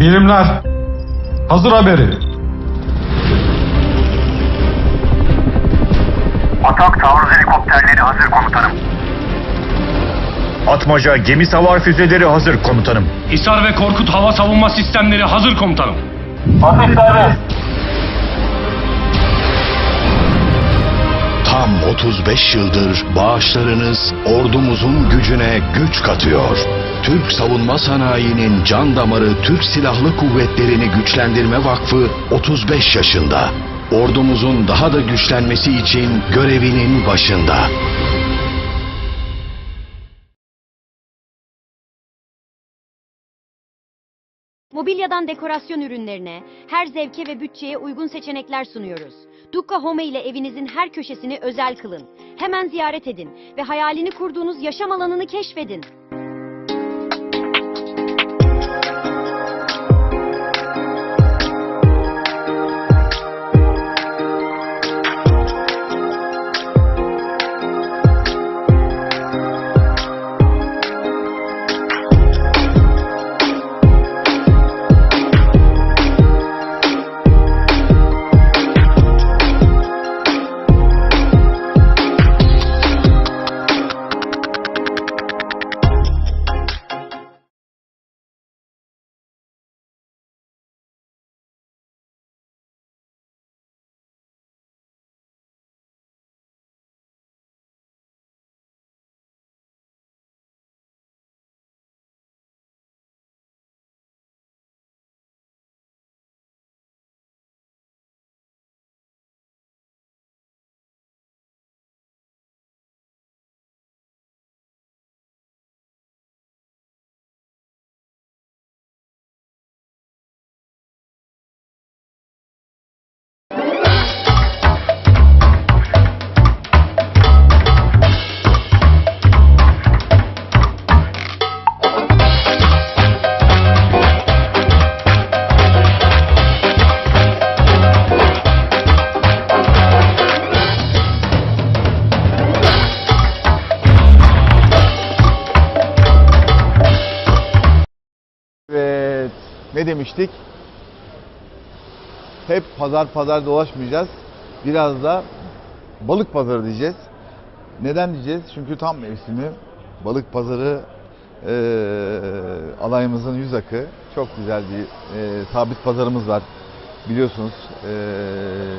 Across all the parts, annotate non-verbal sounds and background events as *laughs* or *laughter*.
Birimler. Hazır haberi. Atak taarruz helikopterleri hazır komutanım. Atmaca gemi savar füzeleri hazır komutanım. Hisar ve Korkut hava savunma sistemleri hazır komutanım. Serbest. Tam 35 yıldır bağışlarınız ordumuzun gücüne güç katıyor. Türk savunma sanayinin can damarı Türk Silahlı Kuvvetleri'ni Güçlendirme Vakfı 35 yaşında. Ordumuzun daha da güçlenmesi için görevinin başında. Mobilyadan dekorasyon ürünlerine, her zevke ve bütçeye uygun seçenekler sunuyoruz. Dukka Home ile evinizin her köşesini özel kılın. Hemen ziyaret edin ve hayalini kurduğunuz yaşam alanını keşfedin. Demiştik? Hep pazar pazar dolaşmayacağız. Biraz da balık pazarı diyeceğiz. Neden diyeceğiz? Çünkü tam mevsimi. Balık pazarı eee alayımızın yüz akı. Çok güzel bir eee, sabit pazarımız var. Biliyorsunuz eee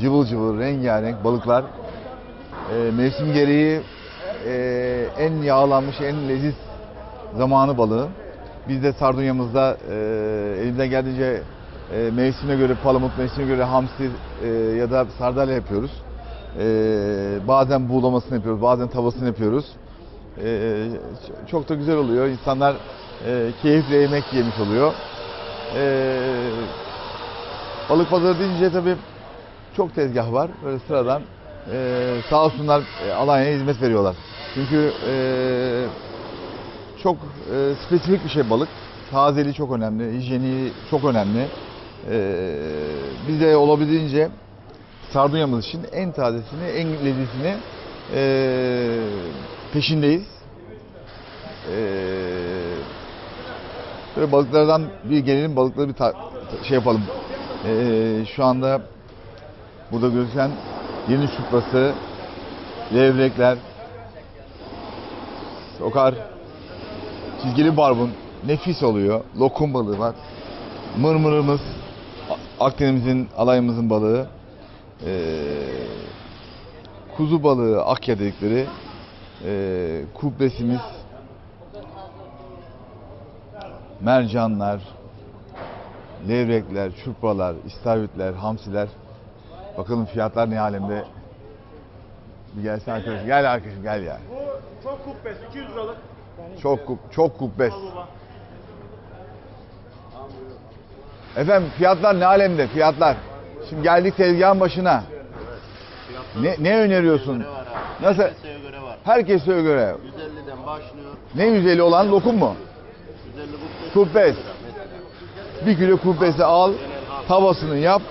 cıvıl cıvıl rengarenk balıklar. Eee, mevsim gereği eee, en yağlanmış, en leziz zamanı balığı. Biz de sardunyamızda e, elimizden geldiğince e, mevsimine göre palamut, mevsimine göre hamsi e, ya da sardalya yapıyoruz. E, bazen buğulamasını yapıyoruz, bazen tavasını yapıyoruz. E, çok da güzel oluyor. İnsanlar e, keyifle yemek yemiş oluyor. E, balık pazarı deyince tabii çok tezgah var. Böyle sıradan e, sağ olsunlar e, Alanya'ya hizmet veriyorlar. Çünkü e, çok e, spesifik bir şey balık. Tazeliği çok önemli, hijyeni çok önemli. E, biz de olabildiğince sardunyamız için en tazesini, en lezzetini e, peşindeyiz. E, böyle balıklardan bir gelelim, balıkları bir ta- şey yapalım. E, şu anda burada gözüken yeni şuprası, levrekler, sokar, Çizgili barbun nefis oluyor. Lokum balığı var. Mırmırımız Akdeniz'in alayımızın balığı. Ee, kuzu balığı akya dedikleri. Ee, kubbesimiz. Mercanlar, levrekler, çupralar, istavritler, hamsiler. Bakalım fiyatlar ne alemde. Bir gelsin arkadaşım. Gel arkadaşım gel ya. Çok kubbes 200 liralık. Çok çok kubbes. Efendim fiyatlar ne alemde fiyatlar? Şimdi geldik tezgahın başına. Ne, ne öneriyorsun? Nasıl? Herkese göre var. Herkese göre. 150'den başlıyor. Ne 150 olan lokum mu? 150 kubbes. Bir kilo kubbesi al, tavasını yap,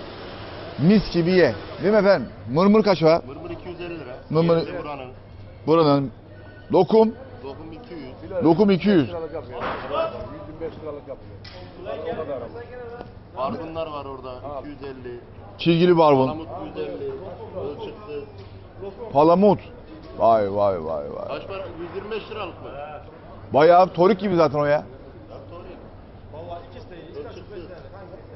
mis gibi ye. Değil mi efendim? Mırmır kaç var? Mırmır 250 lira. Mırmır- buranın. Buranın lokum, Lokum 200. lokum 200. Barbunlar var orada 250. Çizgili barbun. Palamut 150. Ölçüklü. Palamut. Vay vay vay vay. Kaç para? 125 liralık mı? Bayağı torik gibi zaten o ya.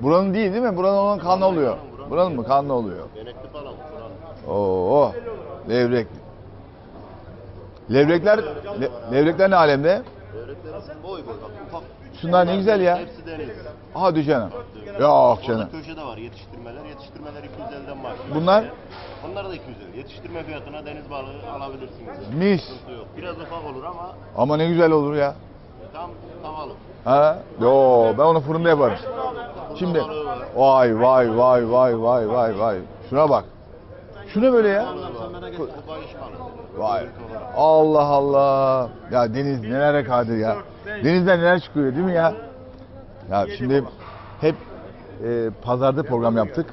Buranın değil değil mi? Buranın onun kanlı oluyor. Buranın mı? Kanlı oluyor. Benekli palamut. Oo. Levrek. Levrekler le- levrekler ne alemde? Öğretlerin boy boy bak ufak. Şunlar ne güzel ya. Hepsi deniz. Hadi canım. Yok canım. Orada köşede var yetiştirmeler. Yetiştirmeler 250'den başlıyor. Bunlar Bunlar da 250. Yetiştirme fiyatına deniz balığı alabilirsiniz. mis. Sıkıntı yok. Biraz ufak olur ama Ama ne güzel olur ya. tam tavalı. Ha? Yo ben onu fırında yaparım. Şimdi vay vay vay vay vay vay vay. Şuna bak. Şuna böyle ya. Vay. Allah Allah. Ya deniz nelere kadir ya. Denizden neler çıkıyor değil mi ya? Ya şimdi hep e, pazarda program yaptık.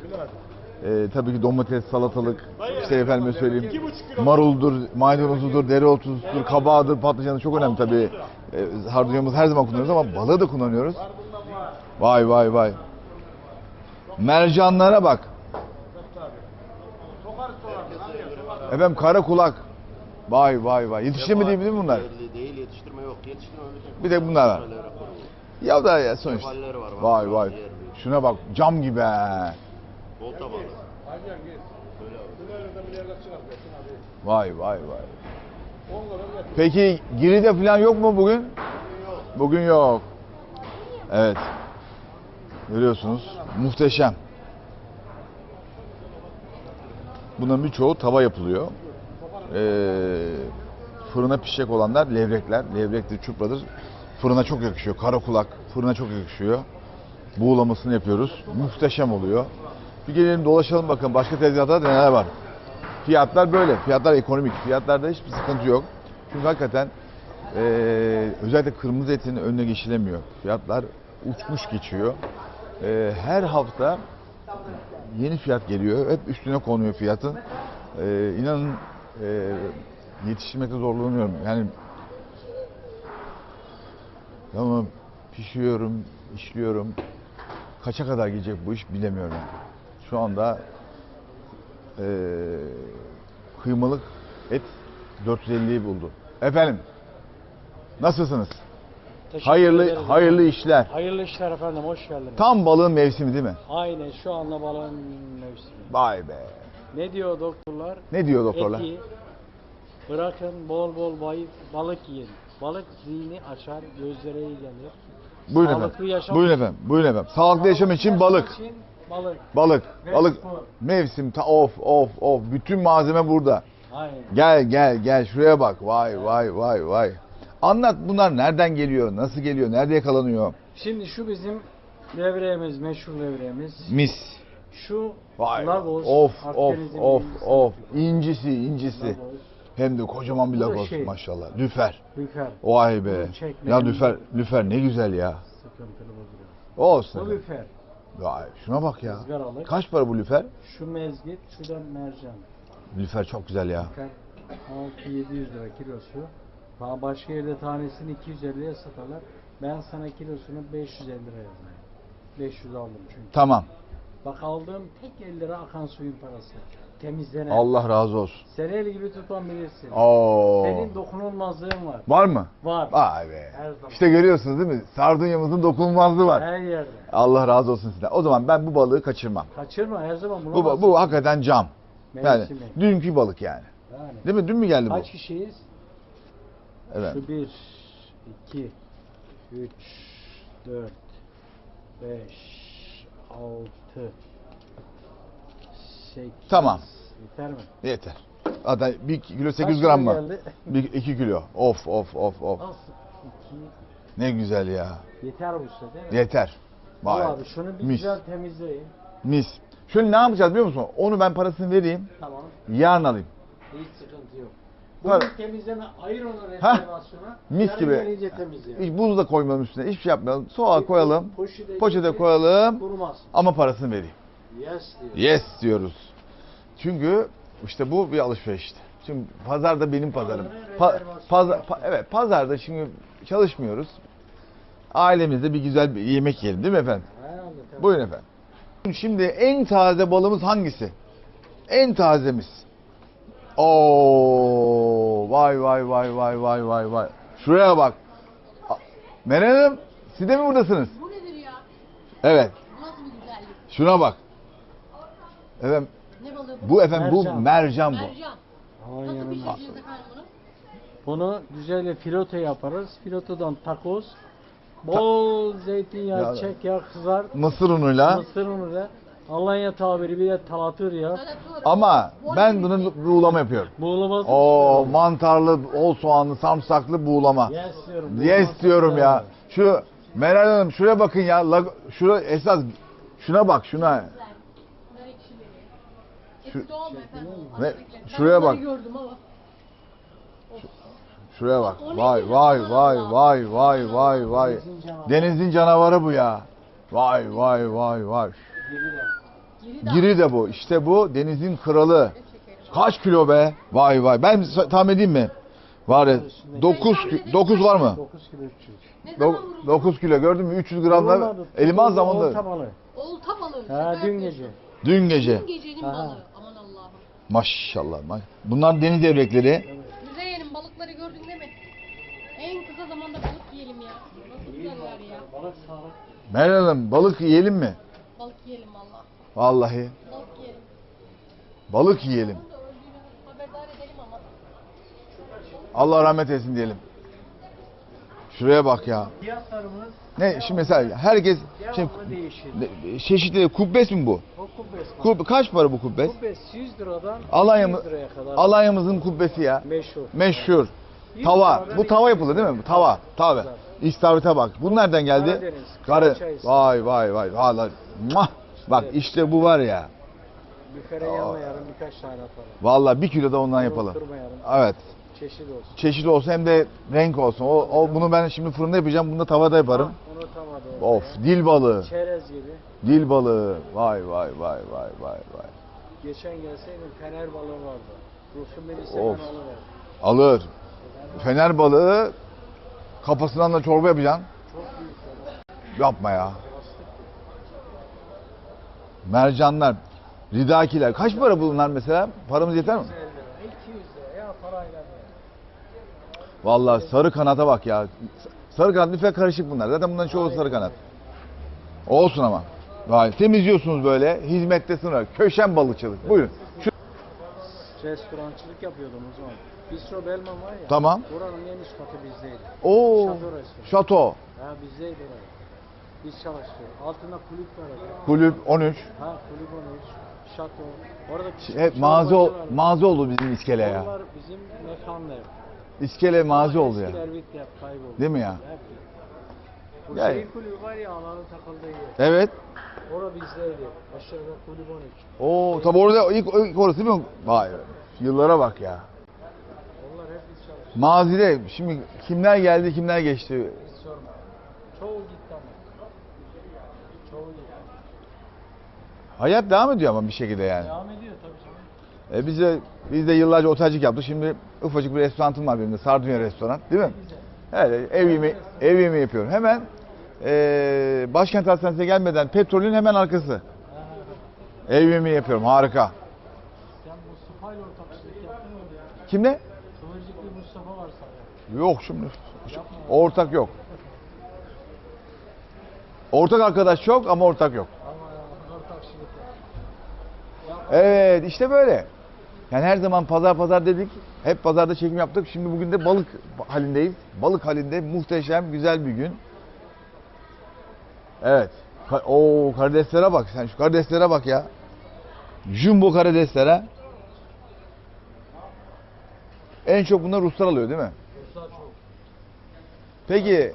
E, tabii ki domates, salatalık, işte efendime söyleyeyim maruldur, maydanozudur, dereotusudur, kabağıdır, patlıcanı çok önemli tabii. E, harcayamız her zaman kullanıyoruz ama balığı da kullanıyoruz. Vay vay vay. Mercanlara bak. Efendim kara kulak. Vay vay vay. Yetiştirmediği değil mi bunlar? Belli değil yetiştirme yok. Yetiştirme öyle Bir de bunlar var. Ya da ya sonuçta. Var. Vay vay. Şuna bak cam gibi he. Volta balığı. Vay vay vay. Peki Giri'de falan yok mu bugün? Bugün yok. Evet. Görüyorsunuz. Muhteşem. Bunların birçoğu tava yapılıyor. Ee, fırına pişecek olanlar levrekler. Levrektir, çupradır. Fırına çok yakışıyor. Kara kulak fırına çok yakışıyor. Buğulamasını yapıyoruz. Muhteşem oluyor. Bir gelelim dolaşalım bakın başka tezgahlarda neler var. Fiyatlar böyle. Fiyatlar ekonomik. Fiyatlarda hiçbir sıkıntı yok. Çünkü hakikaten eee, özellikle kırmızı etin önüne geçilemiyor. Fiyatlar uçmuş geçiyor. Eee, her hafta yeni fiyat geliyor. Hep üstüne konuyor fiyatın. Eee inanın eee yetiştirmekte zorlanıyorum. Yani ama pişiyorum, işliyorum. Kaça kadar gidecek bu iş bilemiyorum. Şu anda eee kıymalık et 450'yi buldu. Efendim, nasılsınız? Teşekkür Hayırlı ederiz. hayırlı işler. Hayırlı işler efendim, hoş geldiniz. Tam balığın mevsimi değil mi? Aynen şu anda balığın mevsimi. Vay be. Ne diyor doktorlar? Ne diyor doktorlar? Eti bırakın bol bol bayı, balık yiyin. Balık zihni açar, gözlere iyi gelir. Buyurun Sağlıklı efendim. yaşam- Buyurun efendim. Buyurun efendim. Sağlıklı yaşam için balık. için balık. Balık. Ve Balık. spor. Mevsim ta of of of. Bütün malzeme burada. Aynen. Gel gel gel şuraya bak. Vay vay vay vay. Anlat bunlar nereden geliyor? Nasıl geliyor? Nerede yakalanıyor? Şimdi şu bizim levreğimiz, meşhur levreğimiz. Mis. Şu Vay. Lagos, of of of of. İncisi incisi. Lagos, Hem de kocaman bir lagos şey- maşallah. Lüfer. lüfer. Vay be. Ya lüfer lüfer ne güzel ya. Sıkıntılı bozuluyor. Olsun. Bu lüfer. Vay şuna bak ya. Izgaralık. Kaç para bu lüfer? Şu mezgit, şu da mercan. Lüfer çok güzel ya. Lüfer 6-700 lira kilosu. Daha başka yerde tanesini 250'ye satarlar. Ben sana kilosunu 550 lira yazayım. 500 aldım çünkü. Tamam. Bak aldığım tek 50 lira akan suyun parası. Temizlenen. Allah razı olsun. Seni el gibi tutan bilirsin. Oo. Senin dokunulmazlığın var. Var mı? Var. Vay be. Her zaman. İşte görüyorsunuz değil mi? Sardunyamızın dokunulmazlığı var. Her yerde. Allah razı olsun sizden. O zaman ben bu balığı kaçırmam. Kaçırma her zaman Bu, bulamazsın. bu hakikaten cam. Yani Mevsimi. dünkü balık yani. Yani. Değil mi? Dün mü geldi bu? Kaç kişiyiz? Evet. Şu 1, 2, 3, 4, 5, 6, 8. Tamam. Yeter mi? Yeter. Zaten 1 kilo Kaç 800 kilo gram mı? geldi? 2 kilo. Of of of of. Nasıl? 2. Ne güzel ya. Yeter bu size değil mi? Yeter. Vay. abi şunu bir Mis. güzel temizleyin. Mis. Şöyle ne yapacağız biliyor musun? Onu ben parasını vereyim. Tamam. Yarın alayım. Hiç sıkıntı yok. Var. Bunu temizleme, ayır onu Hah. rezervasyona. Mis gibi. gelince. Hiç buz da koymayalım üstüne. Hiçbir şey yapmayalım. Soğuğa koyalım. Poşete, Poşete koyalım. Kurumaz. Ama parasını vereyim. Yes diyor. Yes diyoruz. Çünkü işte bu bir alışverişti. Şimdi pazarda benim pazarım. Pa- pazar, pa- evet pazarda şimdi çalışmıyoruz. ailemizde bir güzel bir yemek yiyelim değil mi efendim? Herhalde tabii. Buyurun efendim. Şimdi en taze balımız hangisi? En tazemiz. Oo, vay vay vay vay vay vay vay. Şuraya bak. Meral Hanım, siz de mi buradasınız? Bu nedir ya? Evet. Bu nasıl bir güzellik? Şuna bak. Efendim, Ne balığı bu? bu efendim bu Mercan. mercan bu. Mercan. Aman Nasıl yanına. pişireceğiz efendim bunu? Bunu güzel filoto yaparız. Filotodan takoz. Bol zeytinyağı, Ya- çek yağ kızar. Mısır unuyla. Mısır unu da. Alanya tabiri bir de talatır ya. Ama ben ne bunu buğulama yapıyorum. Buğulaması. O mantarlı, bol soğanlı, sarımsaklı buğulama. Yes diyorum. Yes diyorum ya. Şu Meral Hanım şuraya bakın ya. Lag- Şura esas şuna bak şuna. Şu-. Ben şuraya bak. Şuraya bak. Ne Vay vay vay vay vay vay vay. Denizin canavarı. Denizin canavarı bu ya. Vay vay vay vay. Gibi de. Giri de Giri de bu. İşte bu denizin kralı. Kaç kilo be? Vay vay. Ben tahmin edeyim mi? Var ya 9 9 var mı? 9 kilo 300. Ne zaman Do- vuruldu? 9 kilo gördün mü? 300 gramda Vurulmadı. elime az Olta zamanda. balığı. Olta balığı. Ha dün gece. Dün gece. Dün gecenin balığı. Aman Allah'ım. Maşallah. ma- Bunlar deniz evrekleri. Güzel yerim balıkları gördün değil mi? En kısa zamanda balık yiyelim ya. Nasıl güzeller ya. Balık sağlık. Meral Hanım balık yiyelim mi? Valla. Vallahi. Balık yiyelim. Balık. Allah rahmet eylesin diyelim. Şuraya bak ya. Fiyatlarımız Ne şimdi mesela herkes şimdi çeşitli kubbes mi bu? O kubbes. var. Kub, kaç para bu kubbes? Kubbes 100 liradan Alanya 200 mı- liraya kadar. Alanya'mızın kubbesi ya. Meşhur. Meşhur. 100 Tava. Bu tava yapılır değil mi? Bu tava. Tabii. İstavrit'e bak. Bu nereden geldi? Karadeniz, Karı. Vay vay vay. Vallahi. Muah! Bak işte bu var ya. Büfere yanmayalım birkaç tane atalım. Vallahi bir kilo da ondan yapalım. Evet. Çeşit olsun. Çeşit olsun hem de renk olsun. O, o bunu ben şimdi fırında yapacağım. Bunu da tavada yaparım. Ha, Unutamadım. Of, dil balığı. Çerez gibi. Dil balığı. Vay vay vay vay vay vay. Geçen gelseydim fener balığı vardı. Rusun beni seven Of. alıver. Alır. Fener balığı kafasından da çorba yapacaksın. Çok büyük. Yapma ya. Mercanlar, ridakiler. Kaç para bunlar mesela? Paramız yeter mi? 150 lira, 200 lira ya parayla. Vallahi sarı kanata bak ya. Sarı kanat lütfen karışık bunlar. Zaten bunların çoğu sarı kanat. Olsun ama. Vay, temizliyorsunuz böyle. Hizmette sınır. Köşen balıkçılık. Buyurun. Şu, Restorancılık yapıyordum o zaman. Bistro Belman var ya. Tamam. Buranın en üst katı bizdeydi. Oo. Şato. Şato. Ha bizdeydi orası. Biz çalıştırdık. Altında kulüp var. Kulüp 13. Ha kulüp 13. Şato. Orada küçük Hep mağaza, ol- mağaza oldu bizim iskele ya. Oralar bizim mekanlar. İskele mağaza oldu ya. Eskiler bitti hep kayboldu. Değil mi ya? Hep. Bu Yani- şeyin kulübü var ya ananın takıldığı yer. Evet. Orada bizdeydi. Aşağıda kulüp 13. Oo tabi orada ilk, ilk orası değil mi? Vay be. Yıllara bak ya. Onlar hep biz çalıştık. Mazide şimdi kimler geldi kimler geçti. Hiç sorma. Çoğu gitti. Hayat devam ediyor ama bir şekilde yani. Devam ediyor tabii canım. E biz de biz de yıllarca otelcilik yaptık. Şimdi ufacık bir restoranım var benim de. Sardunya restoran. Değil mi? Evet, ev yemeği, ev yemeği yapıyorum. Hemen e, Başkent Hastanesi'ne gelmeden petrolün hemen arkası. Ev yemeği yapıyorum. Harika. Sen Mustafa'yla ortaklık yaptın mı? Kimle? Kıvırcıklı Mustafa var sana. Yok şimdi. Ortak yok. Ortak arkadaş çok ama ortak yok. Evet işte böyle. Yani her zaman pazar pazar dedik. Hep pazarda çekim yaptık. Şimdi bugün de balık halindeyiz. Balık halinde muhteşem güzel bir gün. Evet. Oo karideslere bak sen şu karideslere bak ya. Jumbo karideslere. En çok bunlar Ruslar alıyor değil mi? Ruslar çok. Peki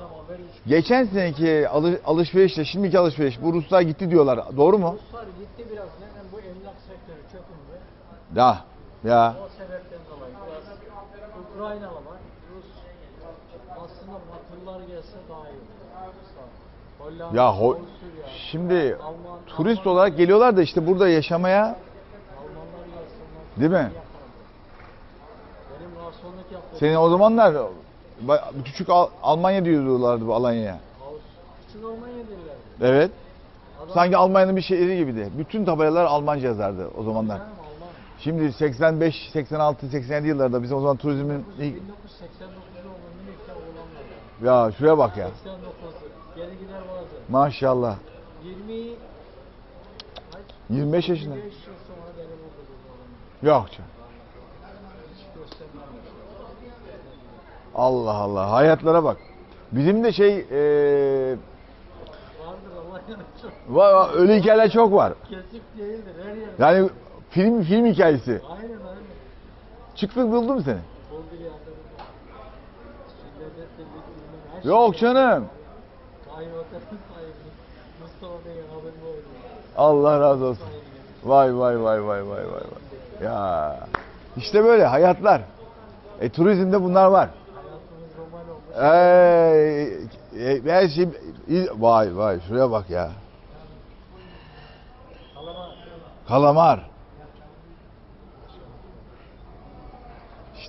geçen seneki alı- alışverişle şimdiki alışveriş bu Ruslar gitti diyorlar. Doğru mu? Ruslar gitti biraz. Neden bu. Ya ya. O sebepten dolayı biraz Ukraynalı var. Rus aslında Batılılar gelse daha iyi olur. Hollanda, Ya ho- Avusturya, şimdi Alman, turist Alman- olarak geliyorlar da işte burada yaşamaya. Değil mi? senin o zamanlar küçük Al- Almanya diyorlardı bu Alanya'ya. Siz Almanya derler. Evet. Sanki Almanya'nın bir şehri gibiydi. Bütün tabelalar Almanca yazardı o zamanlar. Şimdi 85, 86, 87 yıllarda biz o zaman turizmin ilk... 1989'da olan Münih'te olanlar. Ya şuraya bak ya. 89'u. Geri gider. Maşallah. 20 kaç? 25 yaşında. 25 yıl sonra okudum olanlar. Yok canım. Allah Allah. Hayatlara bak. Bizim de şey... eee Vardır var, öyle hikayeler çok var. Kesik değildir her yer. Yani film film hikayesi. Aynen aynen. Çıktık buldu mu seni? Oldu ya. Her Yok şey- canım. Allah razı olsun. Vay vay vay vay vay vay vay. Ya işte böyle hayatlar. E turizmde bunlar var. Ee, e, her şey vay vay şuraya bak ya. Kalama. Kalamar.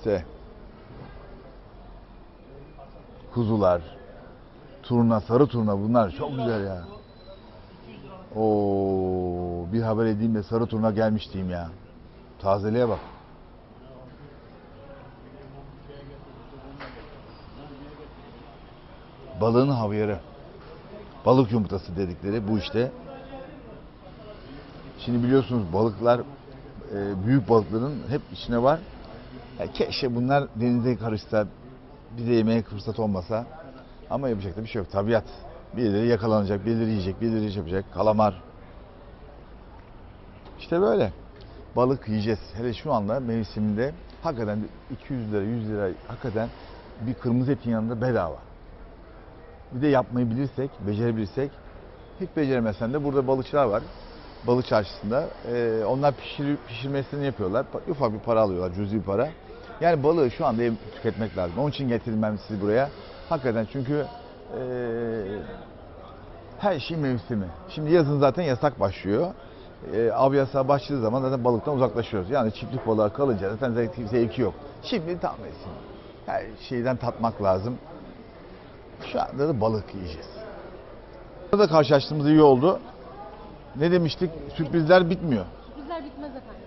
İşte. Kuzular. Turna, sarı turna bunlar çok güzel ya. Oo, bir haber edeyim de sarı turna gelmiş diyeyim ya. Tazeliğe bak. Balığın havyarı. Balık yumurtası dedikleri bu işte. Şimdi biliyorsunuz balıklar e, büyük balıkların hep içine var. Ya keşke bunlar denize karışsa bize yemeğe fırsat olmasa. Ama yapacak da bir şey yok. Tabiat. Birileri yakalanacak, birileri yiyecek, birileri iş yapacak. Kalamar. İşte böyle. Balık yiyeceğiz. Hele şu anda mevsiminde hakikaten 200 lira, 100 lira hakikaten bir kırmızı etin yanında bedava. Bir de yapmayı bilirsek, becerebilirsek hiç beceremezsen de burada balıkçılar var. Balık çarşısında. Ee, onlar pişir, pişirmesini yapıyorlar. Ufak bir para alıyorlar, cüzi bir para. Yani balığı şu anda tüketmek lazım. Onun için getirdim sizi buraya. Hakikaten çünkü ee, her şey mevsimi. Şimdi yazın zaten yasak başlıyor. Ee, av yasağı başladığı zaman zaten balıktan uzaklaşıyoruz. Yani çiftlik balığı kalınca zaten zevki, zevki yok. Şimdi tam mevsim. Her şeyden tatmak lazım. Şu anda da balık yiyeceğiz. Burada karşılaştığımız iyi oldu. Ne demiştik? Sürprizler bitmiyor. Sürprizler bitmez efendim.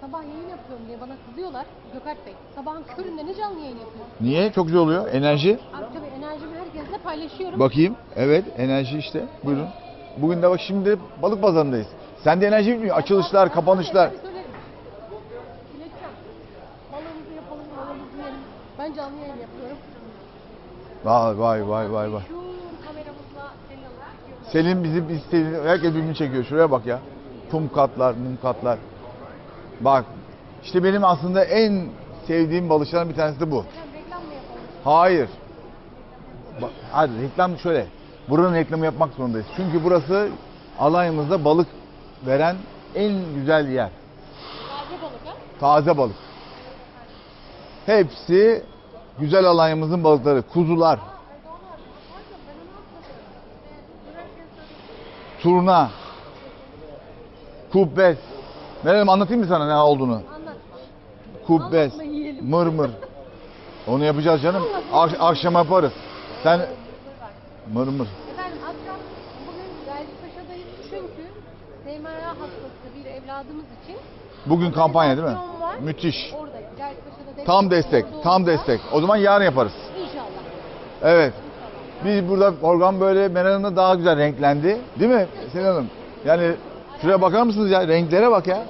Sabah yayın yapıyorum diye bana kızıyorlar Gökhan Bey. Sabahın köründe ne canlı yayın yapıyorsun? Niye? Çok güzel oluyor. Enerji. Abi tabii enerjimi herkesle paylaşıyorum. Bakayım. Evet, enerji işte. Buyurun. Bugün de bak şimdi balık pazarındayız. Sende enerji bitmiyor. Açılışlar, kapanışlar. İleteceğim. Balığımızı yapalım, balığımızı yiyelim. Ben canlı yayın yapıyorum. Vay vay vay vay vay. Şu alıp Selin bizi biz Selin, herkes birbirini çekiyor. Şuraya bak ya. Kum katlar, mum katlar. Bak. işte benim aslında en sevdiğim balıkçıların bir tanesi de bu. Hayır. Bak, hadi reklam şöyle. Buranın reklamı yapmak zorundayız. Çünkü burası alayımızda balık veren en güzel yer. Taze balık ha? Taze balık. Hepsi güzel alayımızın balıkları. Kuzular, turna, kubbes. Meryem anlatayım mı sana ne olduğunu? Anlat. Kubbes, Anlatma, yiyelim. mırmır. Onu yapacağız canım. Ak- akşam yaparız. Sen mırmır. Efendim akşam bugün Gazipaşa'dayız çünkü SMA hastası bir evladımız için Bugün kampanya değil mi? Var. Müthiş. Oradayız. Gazipaşa'da Tam destek, tam destek. O zaman yarın yaparız. İnşallah. Evet. Biz burada program böyle Meral daha güzel renklendi. Değil mi Selin Hanım? Yani şuraya bakar mısınız ya? Renklere bak ya.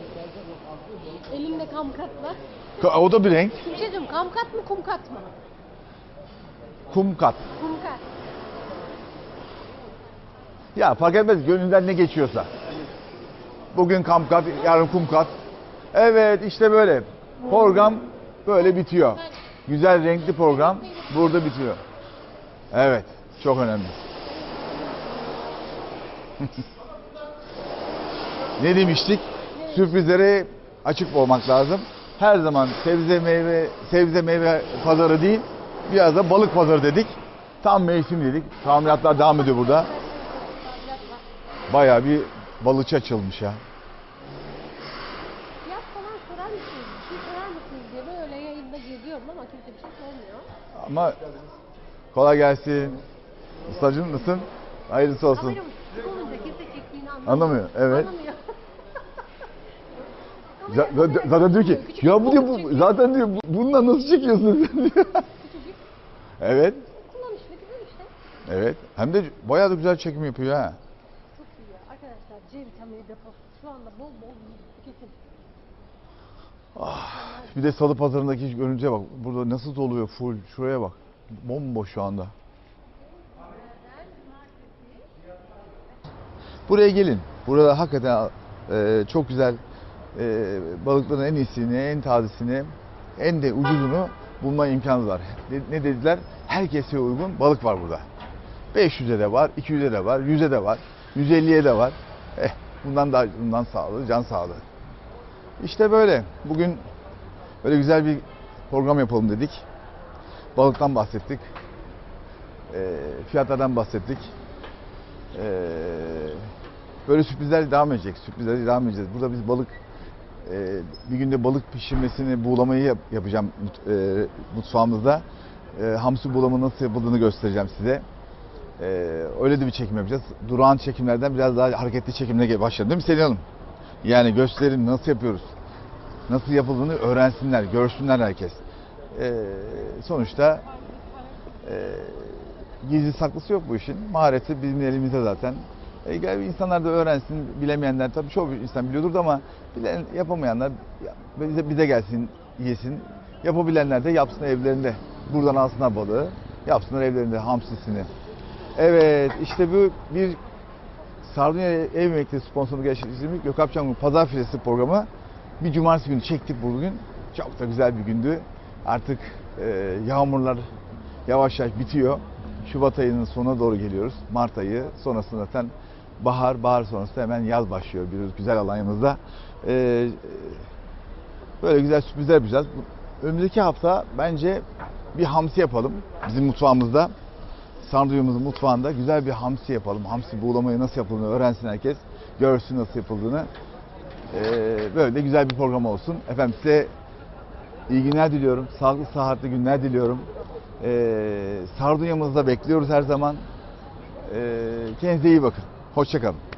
Elimde kamkatla. Ka- O da bir renk. Bir şey diyeceğim kamkat mı kumkat mı? Kum kat. Kumkat. Ya fark etmez gönlünden ne geçiyorsa. Bugün kamp kat, yarın kum kat. Evet işte böyle. Program böyle bitiyor. Güzel renkli program burada bitiyor. Evet çok önemli. *laughs* ne demiştik? Sürprizlere açık olmak lazım. Her zaman sebze meyve sebze meyve pazarı değil, biraz da balık pazarı dedik. Tam mevsim dedik. Tamiratlar devam ediyor burada. Bayağı bir balıkçı açılmış ya. Fiyat falan sorar mısınız? Bir şey sorar mısınız diye böyle yayında geziyorum ama kimse bir şey sormuyor. Ama kolay gelsin. Ustacım mısın? Hayırlısı olsun. Kameramız küçük olunca kimse çektiğini anlamıyor. Anlamıyor, evet. Anlamıyor. *laughs* Z- zaten diyor ki ya bu diyor bu, zaten diyor bu- bununla nasıl çekiyorsun sen diyor. evet. Kullanışlı güzel işte. Evet. Hem de bayağı da güzel çekim yapıyor ha. Çok iyi ya. Arkadaşlar C vitamini deposu şu anda bol bol tüketin. Bir de salı pazarındaki görüntüye bak. Burada nasıl doluyor full. Şuraya bak. Bomboş şu anda. Buraya gelin. Burada hakikaten e, çok güzel e, balıkların en iyisini, en tazesini, en de ucuzunu bulma imkanı var. Ne, ne dediler? Herkese uygun balık var burada. 500'e de var, 200'e de var, 100'e de var, 150'ye de var. Eh, bundan daha bundan sağlığı, can sağlığı. İşte böyle. Bugün böyle güzel bir program yapalım dedik. Balıktan bahsettik. E, fiyatlardan bahsettik. E, böyle sürprizler devam edecek. Sürprizler devam edeceğiz. Burada biz balık e, bir günde balık pişirmesini, buğulamayı yap- yapacağım mut- e, mutfağımızda. E, hamsi buğulama nasıl yapıldığını göstereceğim size. E, öyle de bir çekim yapacağız. Durağan çekimlerden biraz daha hareketli çekimle başladım değil mi Selin Hanım? Yani gösterin nasıl yapıyoruz. Nasıl yapıldığını öğrensinler, görsünler herkes. E, sonuçta e, gizli saklısı yok bu işin. Mahareti bizim elimizde zaten. E, insanlar da öğrensin. Bilemeyenler tabii çoğu insan biliyordur ama bilen, yapamayanlar ya, bize, bize gelsin, yesin. Yapabilenler de yapsın evlerinde. Buradan alsınlar balığı. Yapsınlar evlerinde hamsisini. Evet işte bu bir Sardunya Ev Yemekleri sponsorluğu gerçekleştirdiğimiz Gökhan Çamur Pazar Filesi programı bir cumartesi günü çektik bugün. Çok da güzel bir gündü. Artık e, yağmurlar yavaş yavaş bitiyor. Şubat ayının sonuna doğru geliyoruz. Mart ayı sonrasında zaten bahar, bahar sonrası hemen yaz başlıyor bir güzel Alanya'mızda. E, böyle güzel sürprizler yapacağız. Önümüzdeki hafta bence bir hamsi yapalım bizim mutfağımızda. Sanduyumuzun mutfağında güzel bir hamsi yapalım. Hamsi buğulamayı nasıl yapıldığını öğrensin herkes. Görsün nasıl yapıldığını. Ee, böyle de güzel bir program olsun. Efendim size iyi günler diliyorum. Sağlıklı, sıhhatli günler diliyorum. Ee, Sardunya'mızda bekliyoruz her zaman. Ee, kendinize iyi bakın. Hoşçakalın.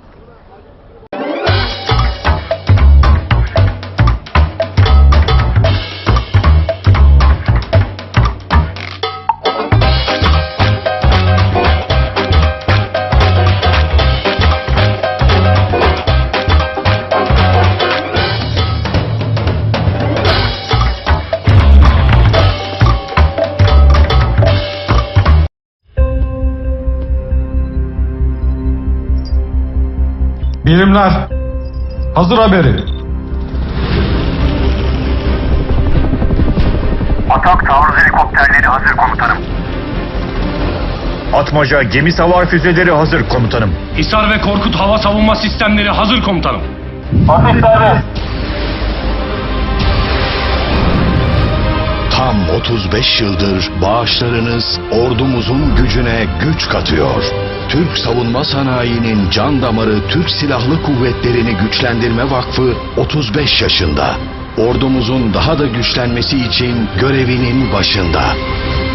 Birimler. Hazır haberi. Atak taarruz helikopterleri hazır komutanım. Atmaca gemi savar füzeleri hazır komutanım. Hisar ve Korkut hava savunma sistemleri hazır komutanım. Atış serbest. Tam 35 yıldır bağışlarınız ordumuzun gücüne güç katıyor. Türk savunma sanayinin can damarı Türk Silahlı Kuvvetleri'ni Güçlendirme Vakfı 35 yaşında. Ordumuzun daha da güçlenmesi için görevinin başında.